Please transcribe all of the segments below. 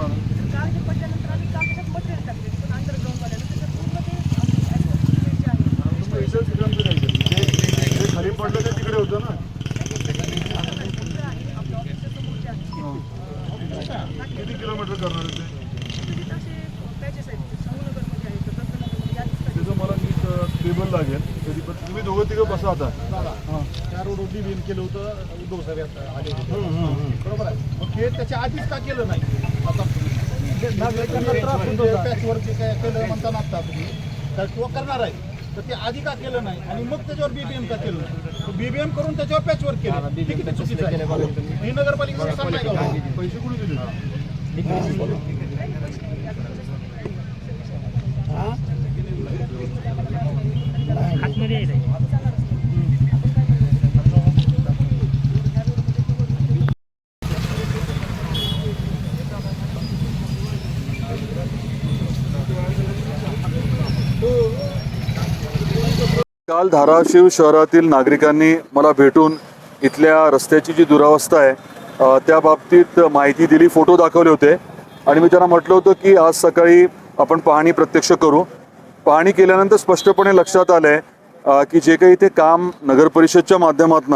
पडल्यानंतर आम्ही त्याच्यात मटेरियल टाकले पण त्याच्यात पूर्ण ते खाली पडलं ते तिकडे होतं ना किती किलोमीटर करणार ते तर त्याचं मला नीट स्टेबल लागेल कधी पण तुम्ही दोघं तिघं बसा आता हां त्या रोडवरती बिल केलं होतं उद्धव साहेब आले बरोबर आहे मग हे त्याच्या आधीच का केलं नाही आता जे नागरिकांना त्रास होतो पॅचवरती काय केलं म्हणता नागता तुम्ही? तर किंवा करणार आहे. तर ते आधी का केलं नाही? आणि मग त्याच्यावर बीबीएम का केलं नाही? बीबीएम करून त्याच्यावर पॅचवर केलं. हे किती चुकीचं आहे? ही. नगरपालिकेचं सांगाय का हो? पैसे कुठे दिले? काल धाराशिव शहरातील नागरिकांनी मला भेटून इथल्या रस्त्याची जी दुरावस्था आहे त्या बाबतीत माहिती दिली फोटो दाखवले होते. आणि मी त्यांना म्हटलं होतं की आज सकाळी आपण पाहणी प्रत्यक्ष करू. पाहणी केल्यानंतर स्पष्टपणे लक्षात आलं आहे की जे काही इथे काम नगर परिषदच्या माध्यमातून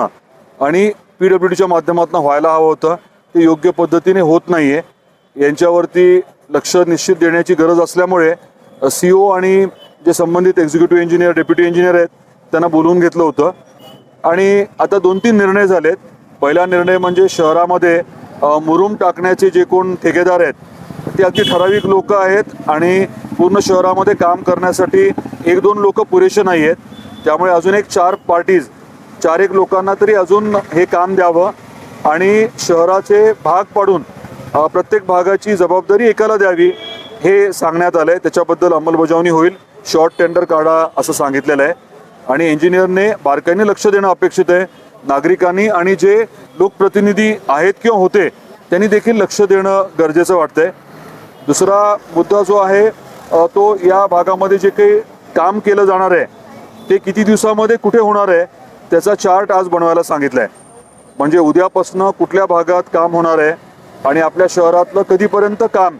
आणि पी डब्ल्यू डीच्या माध्यमातून व्हायला हवं होतं ते योग्य पद्धतीने होत नाही आहे यांच्यावरती लक्ष निश्चित देण्याची गरज असल्यामुळे सी ओ आणि जे संबंधित एक्झिक्युटिव्ह इंजिनियर डेप्युटी इंजिनियर आहेत त्यांना बोलवून घेतलं होतं. आणि आता दोन तीन निर्णय झालेत. पहिला निर्णय म्हणजे शहरामध्ये मुरुम टाकण्याचे जे कोण ठेकेदार आहेत ते अगदी ठराविक लोक आहेत आणि पूर्ण शहरामध्ये काम करण्यासाठी एक दोन लोक पुरेसे नाही आहेत त्यामुळे अजून एक चार पार्टीज चार एक लोकांना तरी अजून हे काम द्यावं आणि शहराचे भाग पाडून प्रत्येक भागाची जबाबदारी एकाला द्यावी हे सांगण्यात आलं आहे त्याच्याबद्दल अंमलबजावणी होईल. शॉर्ट टेंडर काढा असं सांगितलेलं आहे. आणि इंजिनियरने बारकाईने लक्ष देणं अपेक्षित आहे. नागरिकांनी आणि जे लोकप्रतिनिधी आहेत किंवा होते त्यांनी देखील लक्ष देणं गरजेचं वाटतंय. दुसरा मुद्दा जो आहे तो या भागामध्ये जे काही काम केलं जाणार आहे ते किती दिवसामध्ये कुठे होणार आहे त्याचा चार्ट आज बनवायला सांगितलं आहे म्हणजे उद्यापासनं कुठल्या भागात काम होणार आहे आणि आपल्या शहरातलं कधीपर्यंत काम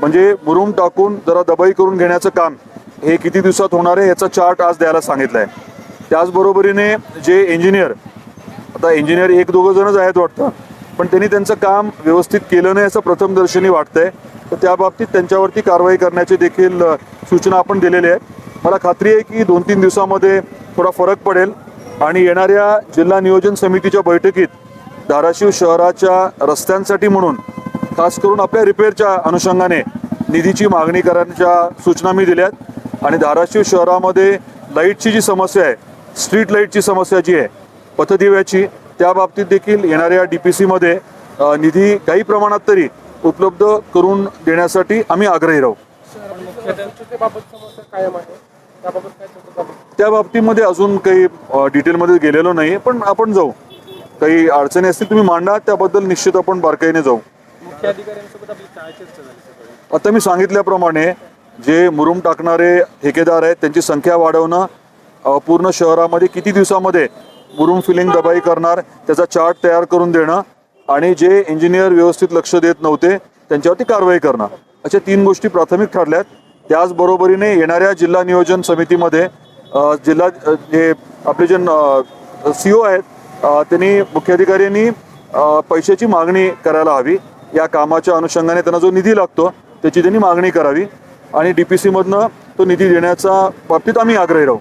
म्हणजे मुरुम टाकून जरा दबाई करून घेण्याचं काम हे किती दिवसात होणार आहे याचा चार्ट आज द्यायला सांगितला आहे त्याचबरोबरीने जे इंजिनियर आता इंजिनियर एक दोघं जणच आहेत वाटतं पण त्यांनी त्यांचं काम व्यवस्थित केलं नाही असं प्रथमदर्शनी वाटतंय. तर त्या बाबतीत त्यांच्यावरती कारवाई करण्याचे देखील सूचना आपण दिलेली आहे. मला खात्री आहे की दोन तीन दिवसामध्ये थोडा फरक पडेल आणि येणाऱ्या जिल्हा नियोजन समितीच्या बैठकीत धाराशिव शहराच्या रस्त्यांसाठी म्हणून खास करून आपल्या रिपेअरच्या अनुषंगाने निधीची मागणी करण्याच्या सूचना मी दिल्यात. आणि धाराशिव शहरामध्ये लाईटची जी समस्या आहे स्ट्रीट लाईटची समस्या जी आहे पथदिव्याची त्या बाबतीत देखील येणाऱ्या डी पी सीमध्ये निधी काही प्रमाणात तरी उपलब्ध करून देण्यासाठी आम्ही आग्रही राहू. त्या बाबतीमध्ये अजून काही डिटेलमध्ये गेलेलो नाही पण आपण जाऊ. काही अडचणी असतील तुम्ही मांडा त्याबद्दल निश्चित आपण बारकाईने जाऊ. आता मी सांगितल्याप्रमाणे जे मुरुम टाकणारे ठेकेदार आहेत त्यांची संख्या वाढवणं पूर्ण शहरामध्ये किती दिवसामध्ये मुरुम फिलिंग दबाई करणार त्याचा चार्ट तयार करून देणं आणि जे इंजिनियर व्यवस्थित लक्ष देत नव्हते त्यांच्यावरती कारवाई करणं. अशा तीन गोष्टी प्राथमिक ठरल्यात. त्याचबरोबरीने येणाऱ्या जिल्हा नियोजन समितीमध्ये जिल्हा जे आपले जे सी ओ आहेत त्यांनी मुख्याधिकाऱ्यांनी पैशाची मागणी करायला हवी. या कामाच्या अनुषंगाने त्यांना जो निधी लागतो त्याची त्यांनी मागणी करावी. आणि डी पी सीमधनं तो निधी देण्याच्या बाबतीत आम्ही आग्रही राहू.